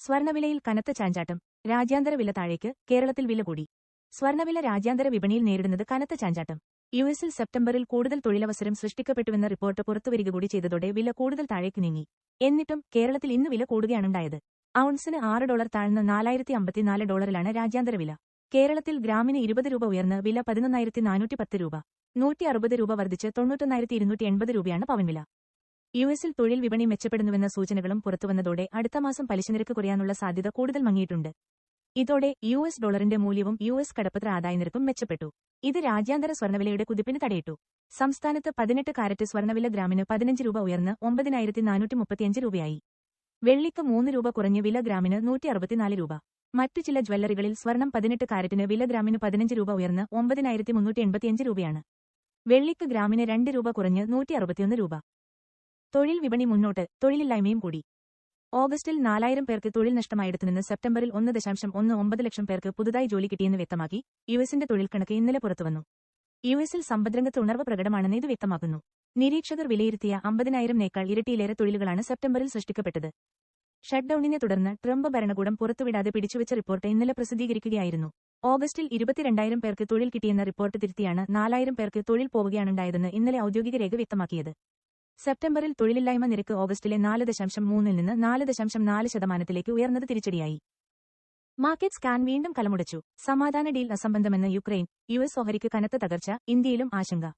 സ്വർണവിലയിൽ കനത്ത ചാഞ്ചാട്ടം. രാജ്യാന്തര വില താഴേക്ക് കേരളത്തിൽ വില കൂടി. സ്വർണവില രാജ്യാന്തര വിപണിയിൽ നേരിടുന്നത് കനത്ത ചാഞ്ചാട്ടം. യു എസിൽ സെപ്റ്റംബറിൽ കൂടുതൽ തൊഴിലവസരം സൃഷ്ടിക്കപ്പെട്ടുവെന്ന റിപ്പോർട്ട് പുറത്തുവരിക കൂടി ചെയ്തതോടെ വില കൂടുതൽ താഴേക്ക് നീങ്ങി. എന്നിട്ടും കേരളത്തിൽ ഇന്ന് വില കൂടുകയാണുണ്ടായത്. ഔൺസിന് ആറ് ഡോളർ താഴ്ന്ന നാലായിരത്തി അമ്പത്തിനാല് ഡോളറിലാണ് രാജ്യാന്തര വില. കേരളത്തിൽ ഗ്രാമിന് ഇരുപത് രൂപ ഉയർന്ന് വില പതിനൊന്നായിരത്തി നാനൂറ്റി പത്ത് രൂപ. നൂറ്റി അറുപത് രൂപ വർദ്ധിച്ച് തൊണ്ണൂറ്റൊന്നായിരത്തി ഇരുന്നൂറ്റി എൺപത് രൂപയാണ് പവൻവില യു എസിൽ തൊഴിൽ വിപണി മെച്ചപ്പെടുന്നുവെന്ന സൂചനകളും പുറത്തുവന്നതോടെ അടുത്ത മാസം പലിശനിരക്ക് കുറയാനുള്ള സാധ്യത കൂടുതൽ മങ്ങിയിട്ടുണ്ട്. ഇതോടെ യു എസ് ഡോളറിന്റെ മൂല്യവും യു എസ് കടപ്പത്ര ആദായനിരക്കും മെച്ചപ്പെട്ടു. ഇത് രാജ്യാന്തര സ്വർണവിലയുടെ കുതിപ്പിന് തടയിട്ടു. സംസ്ഥാനത്ത് പതിനെട്ട് കാരറ്റ് സ്വർണവില ഗ്രാമിന് പതിനഞ്ച് രൂപ ഉയർന്ന് ഒമ്പതിനായിരത്തി നാനൂറ്റി മുപ്പത്തിയഞ്ച് രൂപയായി. വെള്ളിക്ക് മൂന്ന് രൂപ കുറഞ്ഞ് വില ഗ്രാമിന് നൂറ്റി അറുപത്തിനാല് രൂപ. മറ്റു ചില ജ്വല്ലറികളിൽ സ്വർണം പതിനെട്ട് കാരറ്റിന് വില ഗ്രാമിന് പതിനഞ്ച് രൂപ ഉയർന്ന് ഒമ്പതിനായിരത്തി മുന്നൂറ്റി എൺപത്തിയഞ്ച് രൂപയാണ്. വെള്ളിക്ക് ഗ്രാമിന് രണ്ട് രൂപ കുറഞ്ഞ് നൂറ്റി അറുപത്തിയൊന്ന് രൂപ. തൊഴിൽ വിപണി മുന്നോട്ട് തൊഴിലില്ലായ്മയും കൂടി. ഓഗസ്റ്റിൽ നാലായിരം പേർക്ക് തൊഴിൽ നഷ്ടമായിടത്തുനിന്ന് സെപ്റ്റംബറിൽ ഒന്ന് ദശാംശം ഒന്ന് ഒമ്പത് ലക്ഷം പേർക്ക് പുതുതായി ജോലി കിട്ടിയെന്ന് വ്യക്തമാക്കി യു എസിന്റെ തൊഴിൽ കണക്ക് ഇന്നലെ പുറത്തുവന്നു. യു എസിൽ സമ്പദ്രംഗത്ത് ഉണർവ് പ്രകടമാണെന്ന് ഇത് വ്യക്തമാക്കുന്നു. നിരീക്ഷകർ വിലയിരുത്തിയ അമ്പതിനായിരംനേക്കാൾ ഇരട്ടിയിലേറെ തൊഴിലുകളാണ് സെപ്റ്റംബറിൽ സൃഷ്ടിക്കപ്പെട്ടത്. ഷട്ട്ഡൌണിനെ തുടർന്ന് ട്രംപ് ഭരണകൂടം പുറത്തുവിടാതെ പിടിച്ചുവെച്ച റിപ്പോർട്ട് ഇന്നലെ പ്രസിദ്ധീകരിക്കുകയായിരുന്നു. ഓഗസ്റ്റിൽ ഇരുപത്തിരണ്ടായിരം പേർക്ക് തൊഴിൽ കിട്ടിയെന്ന റിപ്പോർട്ട് തിരുത്തിയാണ് നാലായിരം പേർക്ക് തൊഴിൽ പോവുകയാണുണ്ടായതെന്ന് ഇന്നലെ ഔദ്യോഗിക രേഖ വ്യക്തമാക്കിയത്. സെപ്റ്റംബറിൽ തൊഴിലില്ലായ്മ നിരക്ക് ഓഗസ്റ്റിലെ നാല് ദശാംശം മൂന്നിൽ നിന്ന് നാല് ദശാംശം നാല് ശതമാനത്തിലേക്ക് ഉയർന്നത് തിരിച്ചടിയായി. മാർക്കറ്റ് സ്കാൻ വീണ്ടും കലമുടച്ചു. സമാധാന ഡീൽ അസംബന്ധമെന്ന് യുക്രൈൻ യു എസ് ഓഹരിക്ക് കനത്ത തകർച്ച ഇന്ത്യയിലും ആശങ്ക.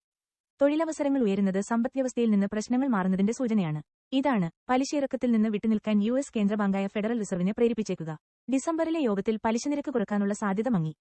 തൊഴിലവസരങ്ങൾ ഉയരുന്നത് സമ്പദ്വ്യവസ്ഥയിൽ നിന്ന് പ്രശ്നങ്ങൾ മാറുന്നതിന്റെ സൂചനയാണ്. ഇതാണ് പലിശയിറക്കത്തിൽ നിന്ന് വിട്ടുനിൽക്കാൻ യു എസ് കേന്ദ്ര ബാങ്കായ ഫെഡറൽ റിസർവിനെ പ്രേരിപ്പിച്ചേക്കുക. ഡിസംബറിലെ യോഗത്തിൽ പലിശ നിരക്ക് കുറക്കാനുള്ള സാധ്യത മങ്ങി.